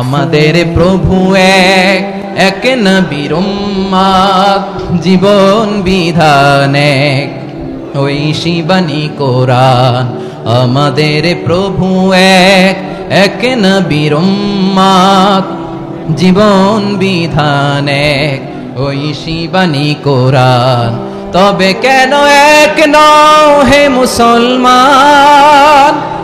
আমাদের প্রভু এক এক জীবন বিধান এক। ওই শিবানী কোরআন আমাদের প্রভু এক এক জীবন বিধান এক। ওই শিবানী কোরআন তবে কেন এক নও হে মুসলমান?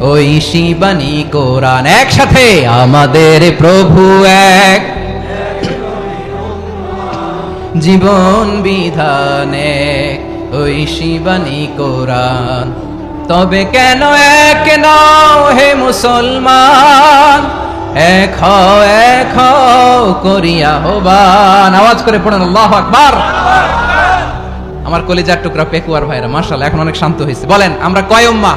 ওই শিবানী কোরআন একসাথে আমাদের প্রভু এক। জীবন বিধান ওই শিবানী কোরআন। তবে কেন এক নও হে মুসলমান? এক হও এক হও করিয়া হবান আওয়াজ করে পড়েন, আল্লাহ আকবার। আমার কলিজার টুকরা পেকুয়ার ভাইরা মার্শাল এখন অনেক শান্ত হয়েছে। বলেন, আমরা কয় উম্মা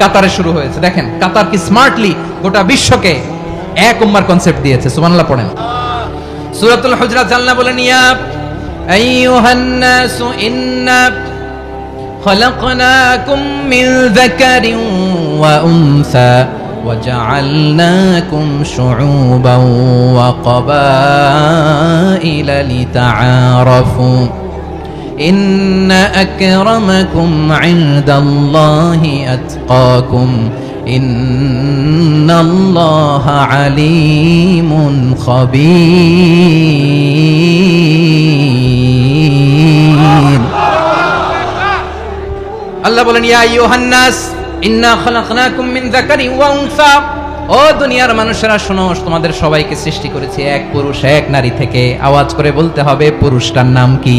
কাতারে শুরু হয়েছে দেখেন কাতার কি স্মার্টলি গোটা বিশ্বকে এক উম্মার কনসেপ্ট দিয়েছে সুবহানাল্লাহ পড়েন সূরাতুল হুজরাত জানলা বলেন ইয়া আইয়ুহান নাসু ইন্না خلقناكم من ذكر وأنثى وجعلناكم شعوبا وقبائل لتعارفوا إن أكرمكم عند الله أتقاكم إن الله عليم خبير আল্লাহ বলেন ইয়া ইউহান্নাস ইন্না খালাকনাকুম মিন যাকারিন ওয়া উনসা ও দুনিয়ার মানুষেরা শোনো তোমাদের সবাইকে সৃষ্টি করেছি এক পুরুষ এক নারী থেকে আওয়াজ করে বলতে হবে পুরুষটার নাম কি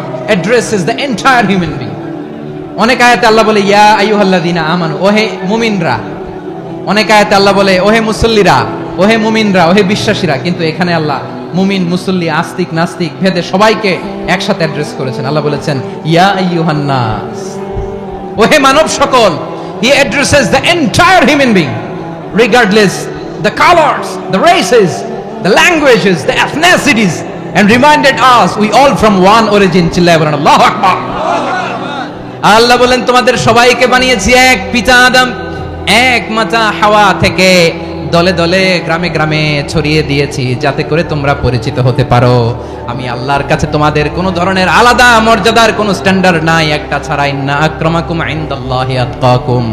addresses the entire human being অনেক আয়াতে আল্লাহ বলে, ইয়া আইয়ুহাল্লাযিনা আমানু, ওহে মুমিনরা। অনেক আয়াতে আল্লাহ বলে, ওহে মুসল্লিরা, ওহে মুমিনরা, ওহে বিশ্বাসীরা। কিন্তু এখানে আল্লাহ মুমিন, মুসল্লি, আস্তিক, নাস্তিক, ভেদে সবাইকে একসাথে অ্যাড্রেস করেছেন। আল্লাহ বলেছেন, ইয়া আইয়ুহান্নাস, ওহে মানব সকল, he addresses the entire human being regardless the colours the races the languages the ethnicities and reminded us, we all from one origin আল্লাহু আকবার আল্লাহ বলেন, তোমাদের সবাইকে বানিয়েছি এক পিতা আদম, এক মাতা হাওয়া থেকে দলে দলে, গ্রামে গ্রামে ছড়িয়ে দিয়েছি, যাতে করে তোমরা পরিচিত হতে পারো। আমি আল্লাহর কাছে তোমাদের কোনো ধরনের আলাদা মর্যাদার কোনো স্ট্যান্ডার্ড নাই, একটা ছাড়া, ইন্না আক্রমাকুম ইনদাল্লাহি আতকাকুম।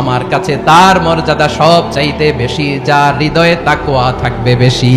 আমার কাছে তার মর্যাদা সব চাইতে বেশি, যার হৃদয়ে তাকওয়া থাকবে বেশি।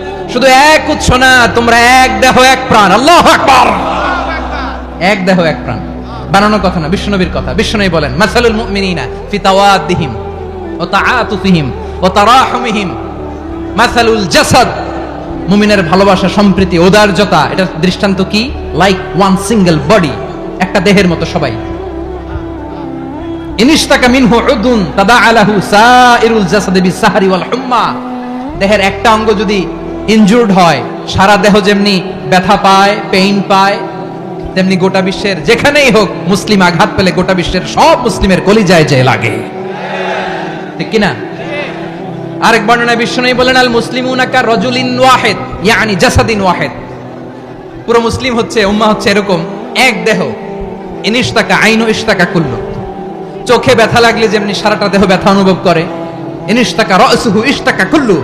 শুধু এক উৎস না, তোমরা এক দেহ, এক প্রাণ। আল্লাহ আকবার। এক দেহ, এক প্রাণ। বানানোর কথা না, বিশ্বনবীর কথা। বিশ্বনবী বলেন, মাসালুল মুমিনিনা ফি ও তাআতুফিহিম ও তারাহুমিহিম। মাসালুল জাসাদ। মুমিনের ভালোবাসা, সম্প্রীতি উদারতা এটা দৃষ্টান্ত কি? লাইক ওয়ান সিঙ্গেল বডি একটা দেহের মতো সবাই। ইনিশতাকা মিনহু উদুন তাদাআলাহু সাইরুল জাসাদি বিসাহরি ওয়াল হুম্মা। দেহের একটা অঙ্গ যদি ইনজুর্ড হয়, সারা দেহ যেমনি ব্যথা পায় পেইন পায়, তেমনি গোটা বিশ্বের যেখানেই হোক মুসলিম আঘাত পেলে গোটা বিশ্বের সব মুসলিমের কলিজায় যে লাগে। ঠিক কিনা? আরেক বর্ণনায় বিশ্বনবী বলেন, আল মুসলিম কা রাজুলিন ওয়াহিদ, ইয়ানি জাসাদিন ওয়াহিদ। পুরো মুসলিম হচ্ছে উম্মাহ হচ্ছে এরকম, এক দেহ। ইনিশতাকা, আইনু ইশতাকা কুল্লু। চোখে ব্যথা লাগলে যেমনি সারাটা দেহ ব্যথা অনুভব করে, ইনিশতাকা রসুহু ইশতাকা কুল্লু।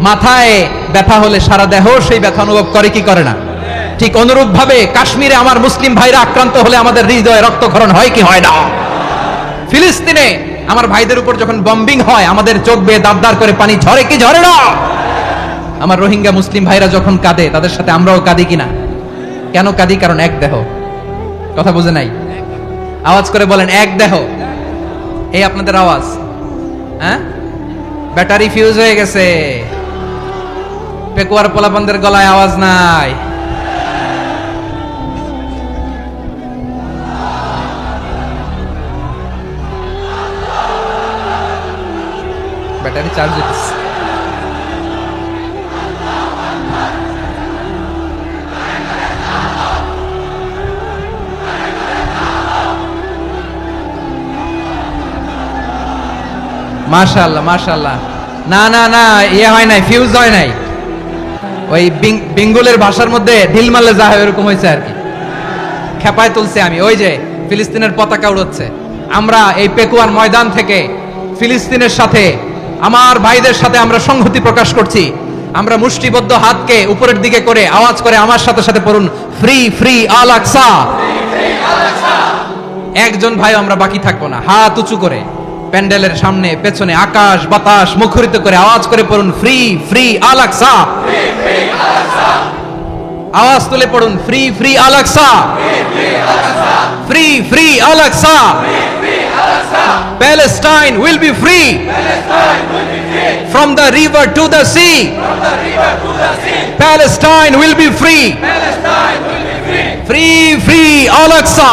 মাথায় ব্যথা হলে সারা দেহ সেই ব্যথা অনুভব করে, কি করে না? ঠিক অনুরূপ ভাবে কাশ্মীরে আমার মুসলিম ভাইরা আক্রান্ত হলে আমাদের হৃদয়ে রক্তক্ষরণ হয় কি হয় না? ফিলিস্তিনে আমার ভাইদের উপর যখন বম্বিং হয়, আমাদের চোখ বেয়ে দাঁত দাঁড় করে পানি ঝরে কি ঝরে না? আমার রোহিঙ্গা মুসলিম ভাইরা যখন কাঁদে, তাদের সাথে আমরাও কাঁদি কিনা? কেন কাঁদি? কারণ এক দেহ। কথা বুঝে নাই? আওয়াজ করে বলেন, এক দেহ। এই আপনাদের আওয়াজ হ্যাঁ? ব্যাটারি ফিউজ হয়ে গেছে। পেকুয়ার পোলাপানদের গলায় আওয়াজ নাই। ব্যাটারি চার্জ হইতেছে মাশাআল্লাহ মাশাআল্লাহ। না না না ইয়ে হয় নাই ফিউজ হয় নাই। ওই বেঙ্গলের ভাষার মধ্যে ঢিল মারলে যা হয় এরকম হয়েছে আর কি। খেপায় তুলছে আমি। ওই যে ফিলিস্তিনের পতাকা উড়োচ্ছে। আমরা এই পেকুয়ার ময়দান থেকে ফিলিস্তিনের সাথে আমার ভাইদের সাথে আমরা সংহতি প্রকাশ করছি। আমরা মুষ্টিবদ্ধ হাতকে উপরের দিকে করে আওয়াজ করে আমার সাথে সাথে পড়ুন ফ্রি ফ্রি আল আকসা। একজন ভাই আমরা বাকি থাকব না। হাত উঁচু করে। প্যান্ডেলের সামনে পেছনে আকাশ বাতাস মুখরিত করে আওয়াজ করে পড়ুন ফ্রি ফ্রি আল আওয়াজ তুলে পড়ুন free free Al Aqsa free free Al Aqsa Palestine will be free from the river to the sea. Palestine will be free. Free, free, Al-Aqsa.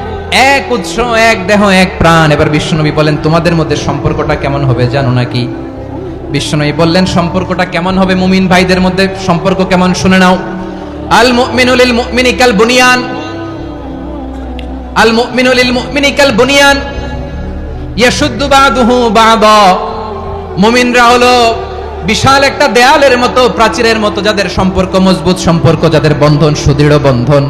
এক উৎস এক দেহ, এক প্রাণ। এবার বিশ্বনবী বলেন, তোমাদের মধ্যে সম্পর্কটা কেমন হবে জানো নাকি? বিশ্বনবী বললেন, সম্পর্কটা কেমন হবে মুমিন ভাইদের মধ্যে? সম্পর্ক কেমন শুনে নাও। আল মুমিনু লিল মুমিনি কাল বুনিয়ান। আল মুমিনু লিল মুমিনি কাল বুনিয়ান। ইয়াশুদ্দু বাদুহু বাদা। মুমিনরা হলো বিশাল একটা দেয়ালের মতো, প্রাচীরের মতো, যাদের সম্পর্ক মজবুত, সম্পর্ক যাদের বন্ধন, সুদৃঢ় বন্ধন।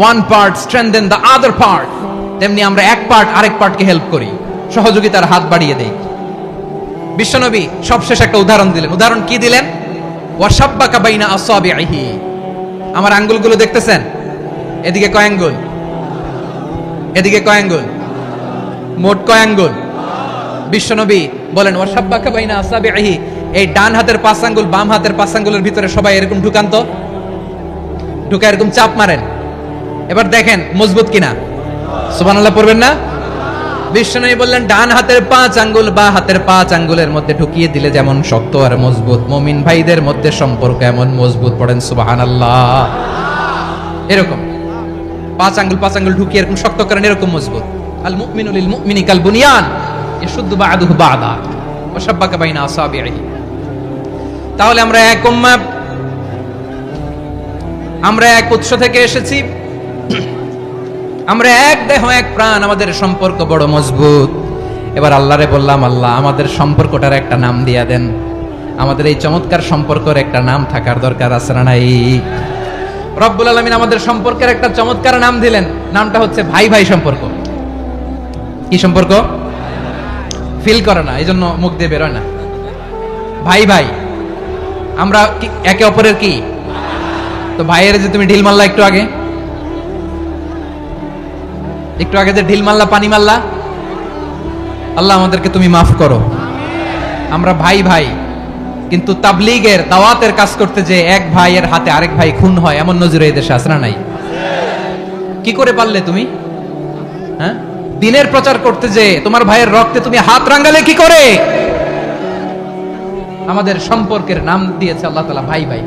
one part strengthen the other part তেমনি আমরা এক পার্ট আরেক পার্টকে হেল্প করি। সহযোগিতার হাত বাড়িয়ে দেই। বিশ্বনবী সবশেষ একটা উদাহরণ দিলেন। উদাহরণ কি দিলেন? ওয়াসাব্বাকা বাইনা আসাবিহি আমার আঙ্গুলগুলো দেখতেছেন? এদিকে কয় আঙ্গুল? এদিকে কয় আঙ্গুল? মোট কয় আঙ্গুল? বিশ্বনবী বলেন ওয়াসাব্বাকা বাইনা আসাবিহি এই ডান হাতের পাঁচ আঙ্গুল বাম হাতের পাঁচ আঙ্গুলের ভিতরে সবাই এরকম ঢুকান্ত ঢুকা এরকম চাপ মারেন। এবার দেখেন মজবুত কিনা। সুবহানাল্লাহ পড়বেন না? বিষ্ণু বললেন, ডান হাতের পাঁচ আঙ্গুল, বা হাতের পাঁচ আঙ্গুলের মধ্যে ঢুকিয়ে দিলে যেমন শক্ত আর মজবুত। মমিন ভাইদের মধ্যে সম্পর্ক এমন মজবুত, পড়েন সুবাহান আল্লাহ এরকম। পাঁচ আঙ্গুল পাঁচ আঙ্গুল ঢুকিয়ে এরকম শক্ত করেন, এরকম মজবুত। আল মুমিনুল মুমিনি কাল বুনিয়ান, ইয়াশুদ্দু বা'দুহু বা'দা, ওয়া শাব্বাকা বাইনা আসাবিহি তাহলে আমরা এক উম্মাহ আমরা এক উৎস থেকে এসেছি। আমরা এক দেহ, এক প্রাণ, আমাদের সম্পর্ক বড় মজবুত। এবার আল্লাহরে বললাম, আল্লাহ, আমাদের সম্পর্কটার একটা নাম দিয়া দেন। আমাদের এই চমৎকার সম্পর্কের একটা নাম থাকার দরকার আছে না নাই? রব্বুল আলমিন আমাদের সম্পর্কের একটা চমৎকার নাম দিলেন। নামটা হচ্ছে ভাই ভাই সম্পর্ক। কি সম্পর্ক? ফিল করে না এই জন্য মুখ দিয়ে বেরোয় না। ভাই ভাই, আমরা একে অপরের কি? তো ভাইয়ের যে তুমি ঢিল মারলা একটু আগে। একটু আগে যে ঢিল মাল্লা পানি মারলা, আল্লাহ আমাদেরকে তুমি মাফ করো। আমরা ভাই ভাই, কিন্তু তাবলিগের দাওয়াতের কাজ করতে যে এক ভাইয়ের হাতে আরেক ভাই খুন হয়, এমন নজরে এই দেশে আসরা নাই? কি করে পারলে তুমি? হ্যাঁ? দিনের প্রচার করতে যে তোমার ভাইয়ের রক্তে তুমি হাত রাঙ্গালে কি করে? আমাদের সম্পর্কের নাম দিয়েছে আল্লাহ তালা ভাই ভাই।